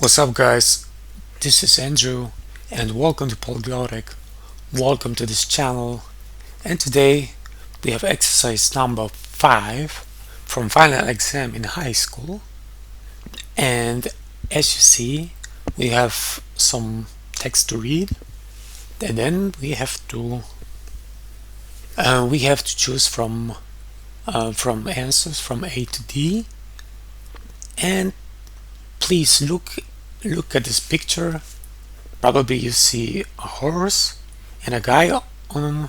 What's up guys, this is Andrew and welcome to Polyglotic. Welcome to this channel. And today we have exercise number 5 from final exam in high school. And as you see we have some text to read and then we have to uh, we have to choose from uh, from answers from A to D. And please look look at this picture. Probably you see a horse and a guy on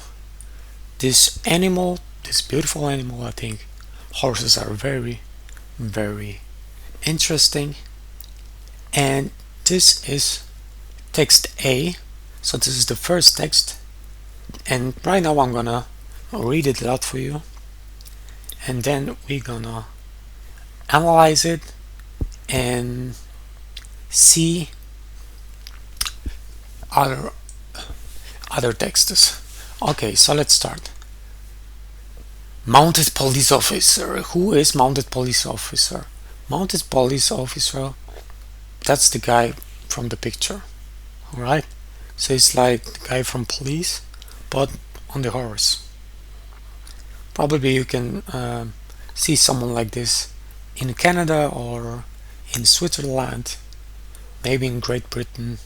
this animal this beautiful animal I think. Horses are very very interesting. And this is text A. So this is the first text. And right now I'm gonna read it out for you. And then we're gonna analyze it and see other other texts. Okay so let's start. Mounted police officer. Who is mounted police officer? Mounted police officer that's the guy from the picture all right? So it's like the guy from police but on the horse. Probably you can uh, see someone like this in Canada or in Switzerland maybe in Great Britain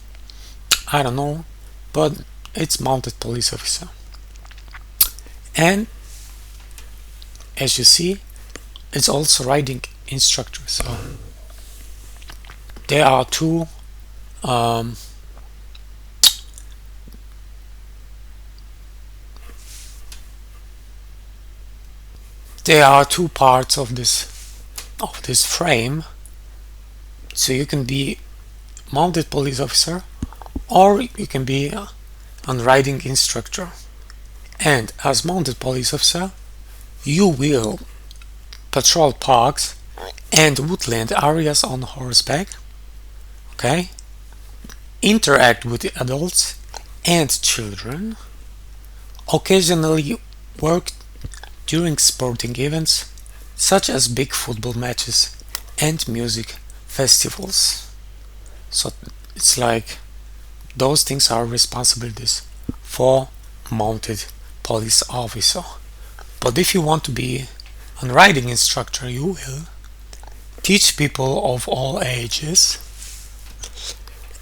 I don't know but it's mounted police officer. And as you see it's also riding instructor so there are two um, there are two parts of this of this frame. So you can be mounted police officer or you can be a riding instructor. And as mounted police officer you will patrol parks and woodland areas on horseback okay? Interact with adults and children. Occasionally work during sporting events such as big football matches and music festivals so it's like those things are responsibilities for mounted police officer. But if you want to be a riding instructor you will teach people of all ages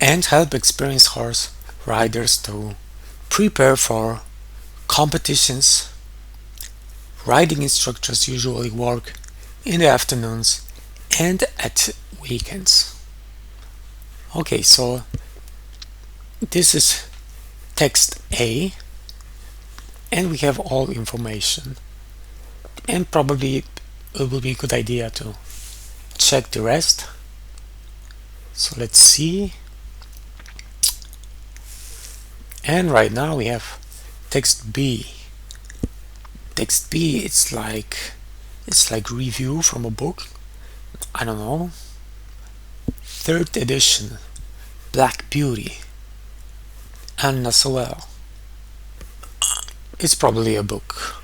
and help experienced horse riders to prepare for competitions. Riding instructors usually work in the afternoons and at weekends okay so this is text A and we have all information. And probably it will be a good idea to check the rest. So let's see. And right now we have text B. Text B it's like it's like review from a book. I don't know third edition Black Beauty Anna Sewell it's probably a book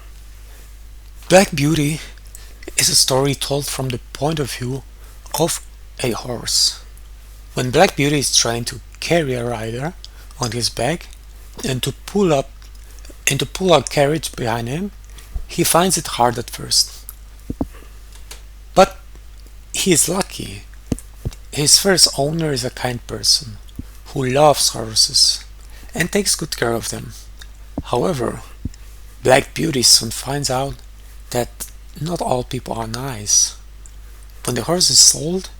Black Beauty is a story told from the point of view of a horse when Black Beauty is trying to carry a rider on his back and to pull up and to pull a carriage behind him he finds it hard at first. But he is lucky. His first owner is a kind person who loves horses and takes good care of them. However, Black Beauty soon finds out that not all people are nice. When the horse is sold,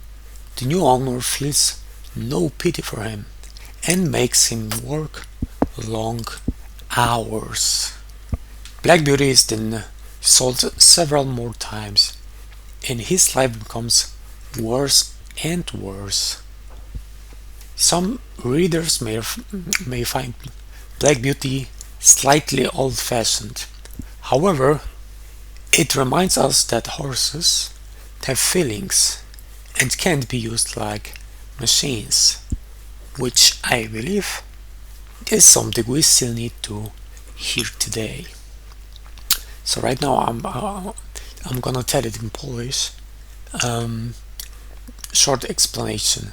the new owner feels no pity for him and makes him work long hours. Black Beauty is then sold several more times, and his life becomes worse and worse. Some readers may, may find Black Beauty slightly old-fashioned. However, it reminds us that horses have feelings and can't be used like machines, which I believe is something we still need to hear today. So right now I'm uh, I'm gonna tell it in Polish. Um, short explanation.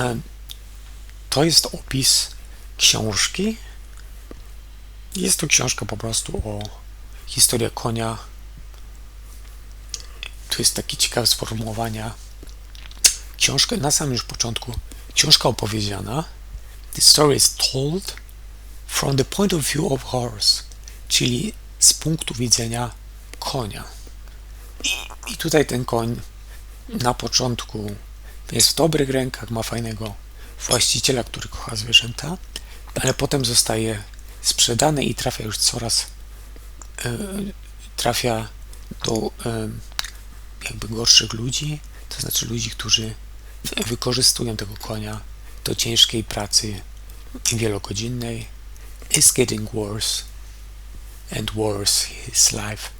E, to jest opis książki. Jest to książka po prostu o historii konia. Tu jest takie ciekawe sformułowania. Książka na samym już początku, książka opowiedziana. The story is told from the point of view of horse, czyli z punktu widzenia konia. I, i tutaj ten koń na początku jest w dobrych rękach, ma fajnego właściciela, który kocha zwierzęta, ale potem zostaje sprzedany i trafia już coraz e, trafia do e, jakby gorszych ludzi, to znaczy ludzi, którzy wykorzystują tego konia do ciężkiej pracy wielogodzinnej. Is getting worse and worse. His life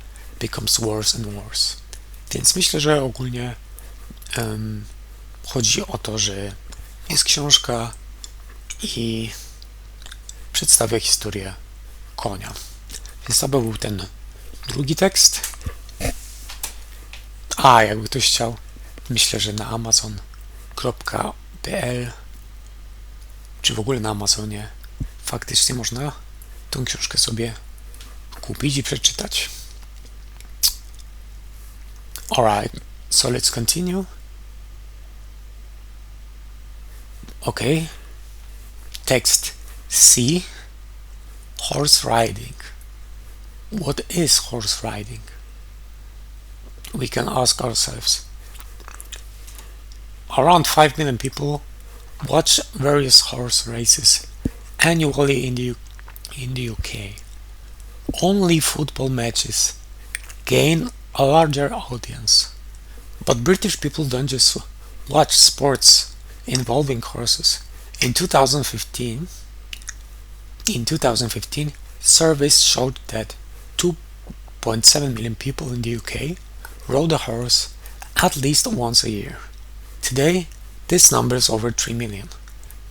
becomes worse and worse. Więc myślę, że ogólnie chodzi o to, że jest książka i przedstawia historię konia. Więc to był ten drugi tekst. A, jakby ktoś chciał, myślę, że na amazon.pl czy w ogóle na Amazonie faktycznie można tą książkę sobie kupić i przeczytać. Alright, so let's continue. Okay. Text C. Horse riding. What is horse riding? We can ask ourselves. Around 5 million people watch various horse races annually in the, in the UK. Only football matches gain a larger audience. But British people don't just watch sports involving horses. In 2015, in 2015, surveys showed that 2.7 million people in the UK rode a horse at least once a year. Today, this number is over 3 million.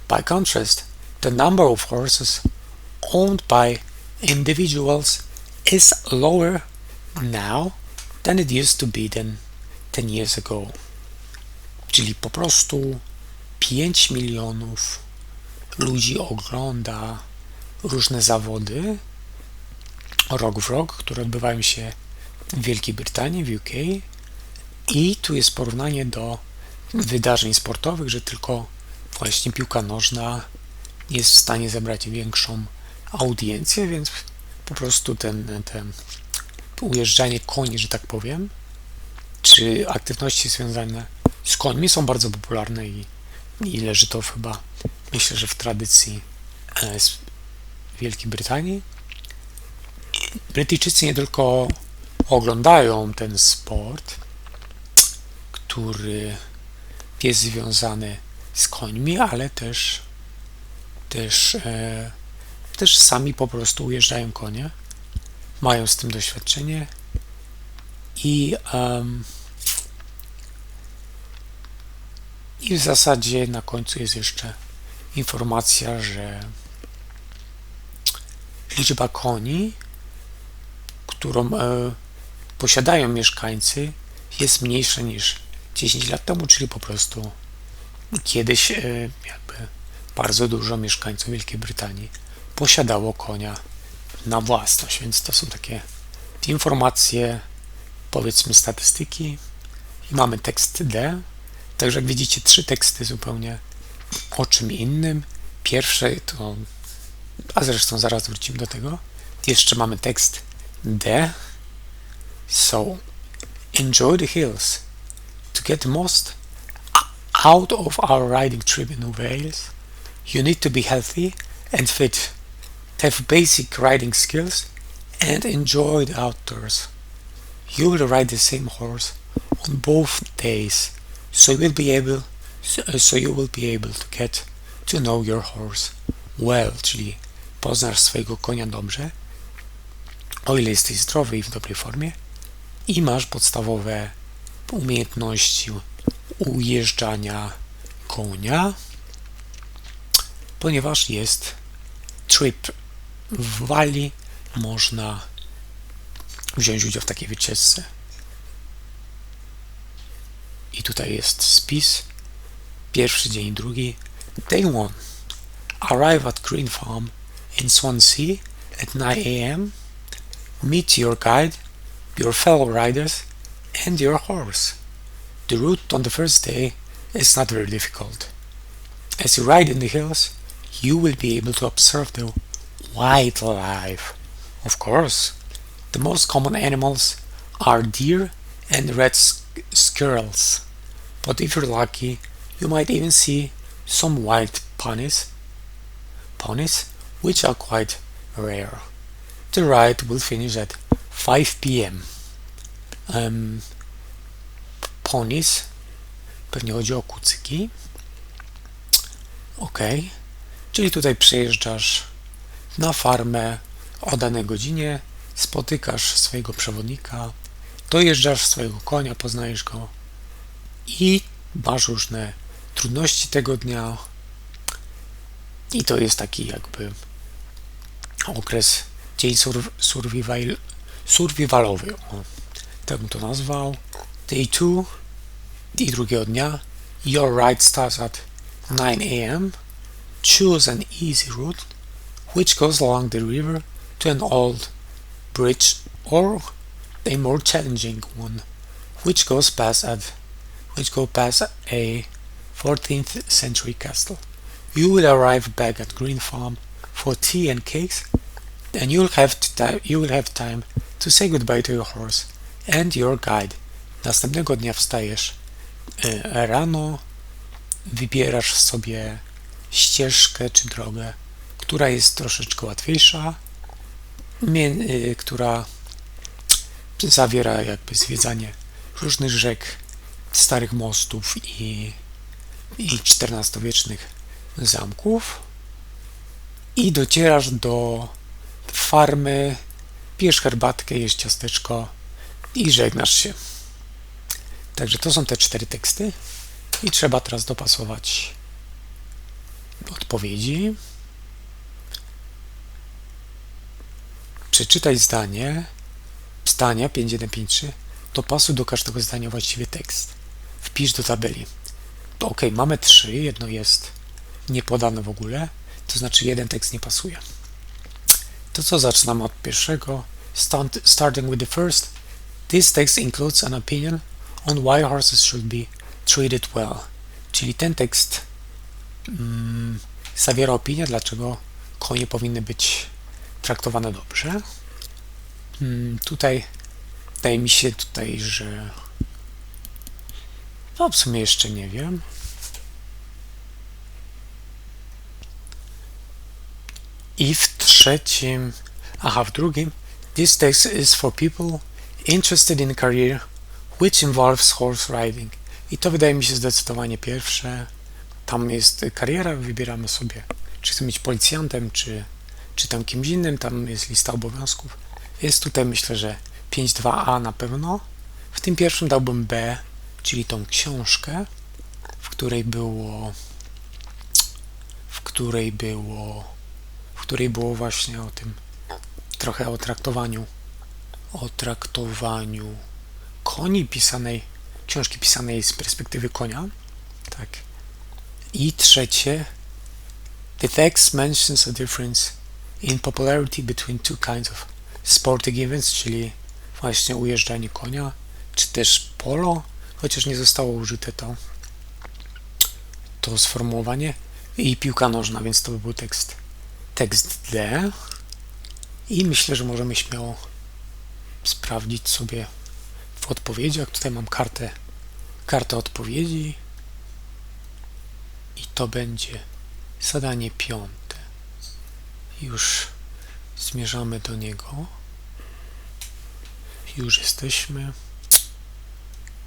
By contrast, the number of horses owned by individuals is lower now than it used to be than 10 years ago. Czyli po prostu 5 milionów ludzi ogląda różne zawody rok w rok, które odbywają się w Wielkiej Brytanii, w UK. I tu jest porównanie do wydarzeń sportowych, że tylko właśnie piłka nożna jest w stanie zebrać większą audiencję, więc po prostu ten, ten ujeżdżanie koni, że tak powiem, czy aktywności związane z końmi są bardzo popularne i i leży to chyba, myślę, że w tradycji e, z Wielkiej Brytanii. Brytyjczycy nie tylko oglądają ten sport, który jest związany z końmi, ale też też, e, też sami po prostu ujeżdżają konie, mają z tym doświadczenie i um, I w zasadzie na końcu jest jeszcze informacja, że liczba koni, którą e, posiadają mieszkańcy, jest mniejsza niż 10 lat temu, czyli po prostu kiedyś e, jakby bardzo dużo mieszkańców Wielkiej Brytanii posiadało konia na własność, więc to są takie informacje, powiedzmy statystyki. I mamy tekst D, Także jak widzicie, trzy teksty zupełnie o czym innym. Pierwsze to, a zresztą zaraz wrócimy do tego. Jeszcze mamy tekst D. So, enjoy the hills. To get the most out of our riding trip in Wales, you need to be healthy and fit, have basic riding skills, and enjoy the outdoors. You will ride the same horse on both days so you will be able so you will be able to get to know your horse well, czyli poznasz swojego konia dobrze, o ile jesteś zdrowy i w dobrej formie i masz podstawowe umiejętności ujeżdżania konia, ponieważ jest trip w Walii, można wziąć udział w takiej wycieczce i tutaj jest spis Pierwszy dzień, drugi. Day one. Arrive at Green Farm in Swansea at 9 a.m. Meet your guide, your fellow riders, and your horse. The route on the first day is not very difficult. As you ride in the hills, you will be able to observe the wildlife. Of course, the most common animals are deer and red squirrels. But if you're lucky, you might even see some wild ponies, ponies which are quite rare. The ride will finish at 5 p.m. Um, ponies, pewnie chodzi o kucyki. Ok, czyli tutaj przyjeżdżasz na farmę o danej godzinie, spotykasz swojego przewodnika, dojeżdżasz swojego konia, poznajesz go i masz różne trudności tego dnia. I to jest taki jakby okres dzień sur survival, survivalowy. O, tak bym to nazwał. Day 2 i drugiego dnia. Your ride starts at 9 a.m. Choose an easy route which goes along the river to an old bridge or a more challenging one which goes past at which go past a 14th century castle. You will arrive back at Green Farm for tea and cakes, and you'll have to you will have time to say goodbye to your horse and your guide. Następnego dnia wstajesz e, rano, wybierasz sobie ścieżkę czy drogę, która jest troszeczkę łatwiejsza, y, która zawiera jakby zwiedzanie różnych rzek, starych mostów i, i XIV-wiecznych zamków i docierasz do farmy, pijesz herbatkę, jesz ciasteczko i żegnasz się. Także to są te cztery teksty i trzeba teraz dopasować odpowiedzi. Przeczytaj zdanie, zdania 5153, dopasuj do każdego zdania właściwie tekst. Wpisz do tabeli. Ok, mamy trzy, jedno jest niepodane w ogóle, to znaczy jeden tekst nie pasuje. To co zaczynamy od pierwszego? Start, starting with the first. This text includes an opinion on why horses should be treated well. Czyli ten tekst mm, zawiera opinię, dlaczego konie powinny być traktowane dobrze. Mm, tutaj wydaje mi się tutaj, że no w sumie jeszcze nie wiem. I w trzecim, aha, w drugim, this text is for people interested in career which involves horse riding. I to wydaje mi się zdecydowanie pierwsze. Tam jest kariera, wybieramy sobie, czy chcemy być policjantem, czy, czy tam kimś innym, tam jest lista obowiązków. Jest tutaj myślę, że 5.2a na pewno. W tym pierwszym dałbym B, czyli tą książkę, w której było w której było w której było właśnie o tym trochę o traktowaniu o traktowaniu koni pisanej książki pisanej z perspektywy konia tak i trzecie the text mentions a difference in popularity between two kinds of sporting events czyli właśnie ujeżdżanie konia czy też polo chociaż nie zostało użyte to to sformułowanie i piłka nożna, więc to by był tekst tekst D i myślę, że możemy śmiało sprawdzić sobie w odpowiedziach. Tutaj mam kartę kartę odpowiedzi i to będzie zadanie piąte. Już zmierzamy do niego. Już jesteśmy.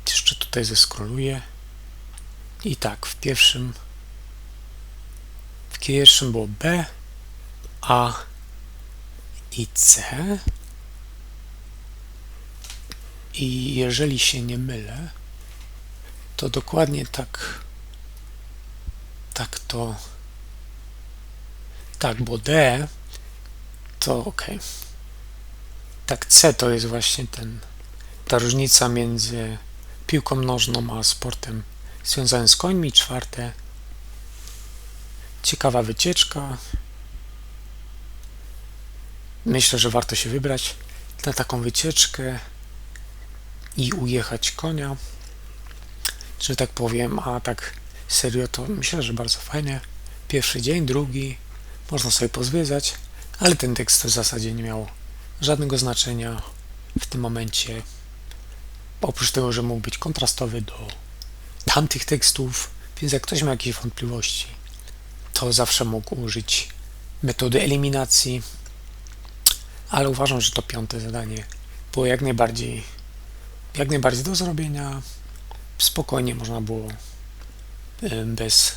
Jeszcze tutaj zeskroluję. I tak, w pierwszym w pierwszym było B, A i C. I jeżeli się nie mylę, to dokładnie tak tak to tak, bo D to ok. Tak, C to jest właśnie ten ta różnica między piłką nożną a sportem związane z końmi. Czwarte, ciekawa wycieczka. Myślę, że warto się wybrać na taką wycieczkę i ujechać konia. Że tak powiem, a tak serio to myślę, że bardzo fajnie. Pierwszy dzień, drugi, można sobie pozwiedzać, ale ten tekst w zasadzie nie miał żadnego znaczenia w tym momencie. Oprócz tego, że mógł być kontrastowy do tamtych tekstów, więc jak ktoś ma jakieś wątpliwości, to zawsze mógł użyć metody eliminacji, ale uważam, że to piąte zadanie było jak najbardziej jak najbardziej do zrobienia. Spokojnie można było bez,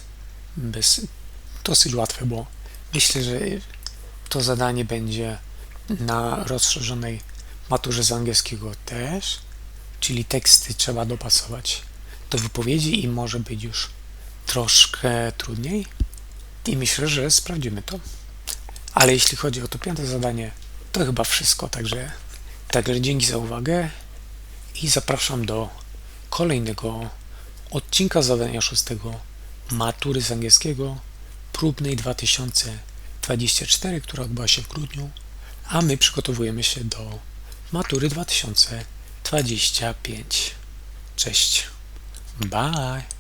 bez dosyć łatwe, bo myślę, że to zadanie będzie na rozszerzonej maturze z angielskiego też, czyli teksty trzeba dopasować do wypowiedzi i może być już troszkę trudniej. I myślę, że sprawdzimy to. Ale jeśli chodzi o to piąte zadanie, to chyba wszystko. Także, także dzięki za uwagę i zapraszam do kolejnego odcinka zadania szóstego matury z angielskiego próbnej 2024, która odbyła się w grudniu, a my przygotowujemy się do matury 2025. Cześć. Bye.